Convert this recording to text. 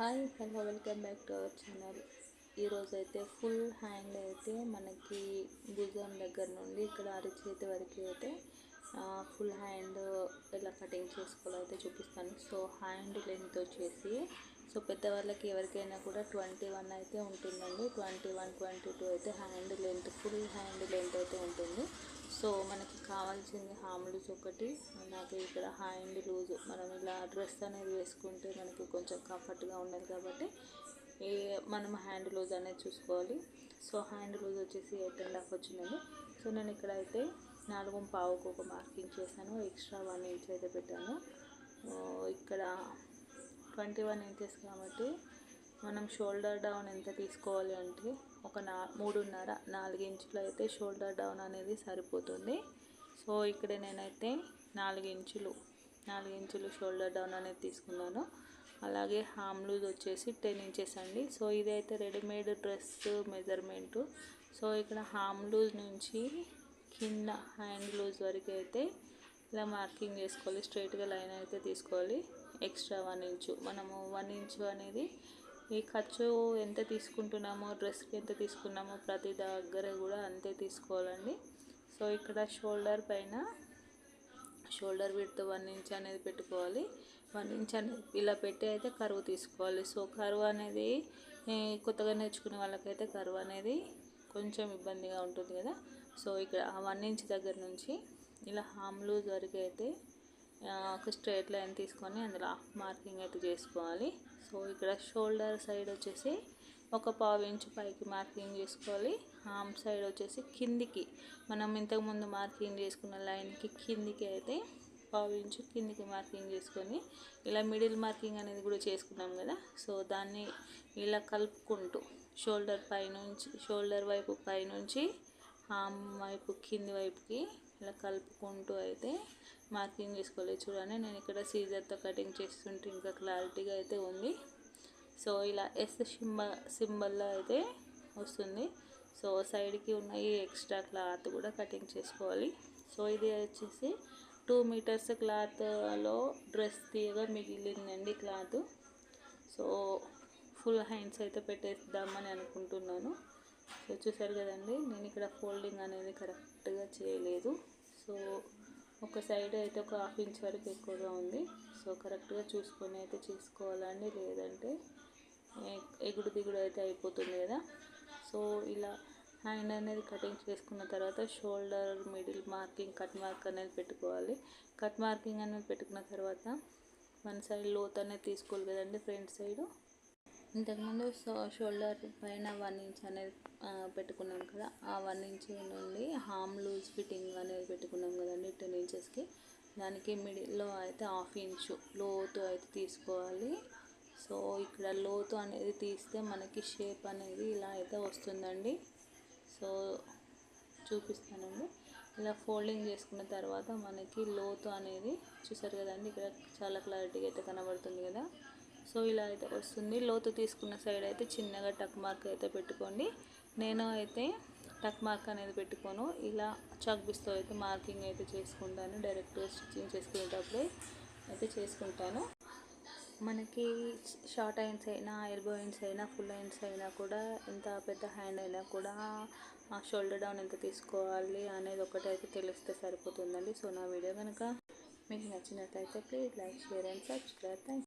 Hi hello welcome back to our channel. ఈరోజు అయితే full hand అయితే మనకి భుజం దగ్గర నుండి ఇక్కడ అరిచేతి వరకు అయితే ఫుల్ హ్యాండ్ ఎలా కటింగ్ చేసుకోవాలో అయితే చూపిస్తాను. సో హ్యాండ్ లెంత్ వచ్చేసి సో పెద్దవాళ్ళకి ఎవరికైనా కూడా ట్వంటీ వన్ అయితే ఉంటుందండి. ట్వంటీ వన్ ట్వంటీ టూ అయితే hand length full hand length అయితే ఉంటుంది. సో మనకి కావాల్సింది హామ్ లూజ్ ఒకటి. నాకు ఇక్కడ హ్యాండ్ లూజ్ మనం ఇలా డ్రెస్ అనేది వేసుకుంటే మనకి కొంచెం కంఫర్ట్గా ఉండాలి కాబట్టి ఈ మనం హ్యాండ్ లూజ్ అనేది చూసుకోవాలి. సో హ్యాండ్ లూజ్ వచ్చేసి ఎయిట్ అండ్ హాఫ్ వచ్చిందండి. సో నేను ఇక్కడ అయితే నాలుగు పావుకు ఒక మార్కింగ్ చేశాను. ఎక్స్ట్రా వన్ ఇంచ్ అయితే పెట్టాను. ఇక్కడ ట్వంటీ వన్ ఇంచెస్ కాబట్టి మనం షోల్డర్ డౌన్ ఎంత తీసుకోవాలి అంటే ఒక నా మూడున్నర నాలుగు ఇంచులు అయితే షోల్డర్ డౌన్ అనేది సరిపోతుంది. సో ఇక్కడ నేనైతే నాలుగు ఇంచులు నాలుగు ఇంచులు షోల్డర్ డౌన్ అనేది తీసుకున్నాను. అలాగే హామ్ లూజ్ వచ్చేసి టెన్ ఇంచెస్ అండి. సో ఇదైతే రెడీమేడ్ డ్రెస్ మెజర్మెంటు. సో ఇక్కడ హామ్ లూజ్ నుంచి కింద హ్యాండ్ లూజ్ వరకు అయితే ఇలా మార్కింగ్ చేసుకోవాలి. స్ట్రైట్గా లైన్ అయితే తీసుకోవాలి. Extra one inch. మనము వన్ ఇంచు అనేది ఈ ఖర్చు ఎంత తీసుకుంటున్నామో డ్రెస్కి ఎంత తీసుకున్నామో ప్రతి దగ్గర కూడా అంతే తీసుకోవాలండి. సో ఇక్కడ షోల్డర్ పైన షోల్డర్ విడ్త్ వన్ ఇంచ్ అనేది పెట్టుకోవాలి. వన్ ఇంచ్ అనేది ఇలా పెట్టి అయితే కరువు తీసుకోవాలి. సో కరువు అనేది కొత్తగా నేర్చుకునే వాళ్ళకైతే కరువు అనేది కొంచెం ఇబ్బందిగా ఉంటుంది కదా. సో ఇక్కడ ఆ వన్ ఇంచ్ దగ్గర నుంచి ఇలా హామ్ లూజ్ వరకు అయితే ఒక స్ట్రేట్ లైన్ తీసుకొని అందులో హాఫ్ మార్కింగ్ అయితే చేసుకోవాలి. సో ఇక్కడ షోల్డర్ సైడ్ వచ్చేసి ఒక పావు ఇంచు పైకి మార్కింగ్ చేసుకోవాలి. హామ్ సైడ్ వచ్చేసి కిందికి. మనం ఇంతకుముందు మార్కింగ్ చేసుకున్న లైన్కి కిందికి అయితే పావు ఇంచు కిందికి మార్కింగ్ చేసుకొని ఇలా మిడిల్ మార్కింగ్ అనేది కూడా చేసుకున్నాం కదా. సో దాన్ని ఇలా కలుపుకుంటూ షోల్డర్ పైనుంచి షోల్డర్ వైపు పైనుంచి ఆమ్ వైపు కింది వైపుకి ఇలా కలుపుకుంటూ అయితే మార్కింగ్ చేసుకోవాలి. చూడండి నేను ఇక్కడ సీజర్తో కటింగ్ చేస్తుంటే ఇంకా క్లారిటీగా అయితే ఉంది. సో ఇలా ఎస్ సింబ సింబల్లో అయితే వస్తుంది. సో సైడ్కి ఉన్న ఈ ఎక్స్ట్రా క్లాత్ కూడా కటింగ్ చేసుకోవాలి. సో ఇది వచ్చేసి టూ మీటర్స్ క్లాత్లో డ్రెస్ తీయగా మిగిలిందండి క్లాత్. సో ఫుల్ హ్యాండ్స్ అయితే పెట్టేద్దామని అనుకుంటున్నాను. సో చూసారు కదండి నేను ఇక్కడ ఫోల్డింగ్ అనేది కరెక్ట్గా చేయలేదు. సో ఒక సైడ్ అయితే ఒక హాఫ్ ఇంచ్ వరకు ఎక్కువగా ఉంది. సో కరెక్ట్గా చూసుకొని అయితే చేసుకోవాలండి లేదంటే ఎగుడు దిగుడు అయితే అయిపోతుంది కదా. సో ఇలా హ్యాండ్ అనేది కటింగ్ చేసుకున్న తర్వాత shoulder middle marking cut mark అనేది పెట్టుకోవాలి. కట్ మార్కింగ్ అనేది పెట్టుకున్న తర్వాత వన్ సైడ్ లోత్ అనేది తీసుకోవాలి కదండి ఫ్రంట్ సైడు ఇంతకుముందు సో షోల్డర్ పైన వన్ ఇంచ్ అనేది పెట్టుకున్నాం కదా. ఆ వన్ ఇంచ్ నుండి హామ్ లూజ్ ఫిట్టింగ్ అనేది పెట్టుకున్నాం కదండి టెన్ ఇంచెస్కి దానికి మిడిల్లో అయితే హాఫ్ ఇంచు లోతు అయితే తీసుకోవాలి. సో ఇక్కడ లోతు అనేది తీస్తే మనకి షేప్ అనేది ఇలా అయితే వస్తుందండి. సో చూపిస్తానండి. ఇలా ఫోల్డింగ్ చేసుకున్న తర్వాత మనకి లోతు అనేది చూసారు కదండి ఇక్కడ చాలా క్లారిటీగా అయితే కనబడుతుంది కదా. సో ఇలా అయితే వస్తుంది. లోతు తీసుకున్న సైడ్ అయితే చిన్నగా టక్ మార్క్ అయితే పెట్టుకోండి. నేను అయితే టక్ మార్క్ అనేది పెట్టుకోను. ఇలా చాక్బిస్తో అయితే మార్కింగ్ అయితే చేసుకుంటాను. డైరెక్ట్ స్టిచ్చింగ్ చేసుకునేటప్పుడే అయితే చేసుకుంటాను. మనకి షార్ట్ హ్యాండ్స్ అయినా ఎల్బో హ్యాండ్స్ అయినా ఫుల్ హ్యాండ్స్ అయినా కూడా ఎంత పెద్ద హ్యాండ్ అయినా కూడా ఆ షోల్డర్ డౌన్ ఎంత తీసుకోవాలి అనేది ఒకటైతే తెలిస్తే సరిపోతుందండి. సో నా వీడియో కనుక మీకు నచ్చినట్లయితే please like share and subscribe. Thank